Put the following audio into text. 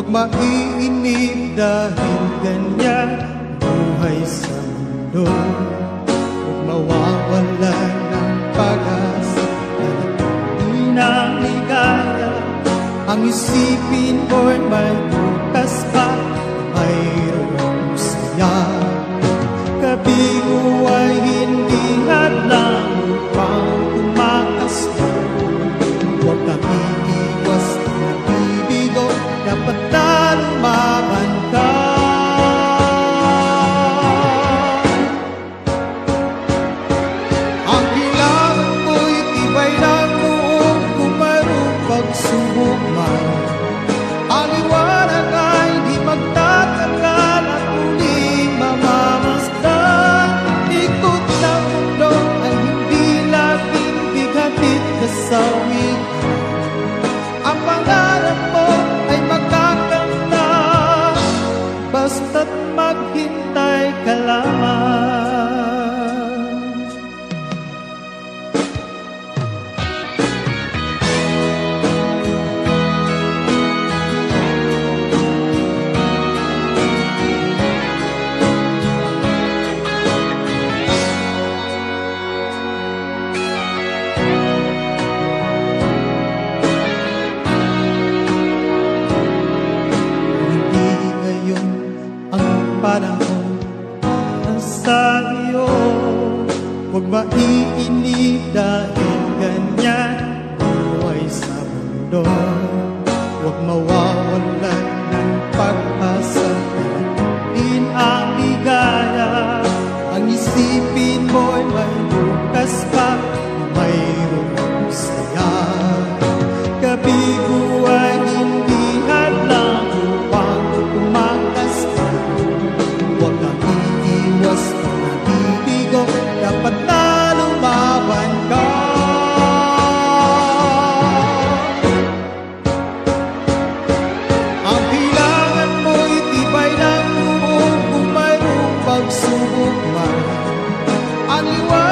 Huwag maiinip dahil ganyan buhay sa mundo. Huwag mawawala ng pag-asa na hindi Ang isipin ko'y may bukas pa, mayroong saya. para ko ang sabiyo Huwag maiinip dahil ganyan buhay sa mundo. You word.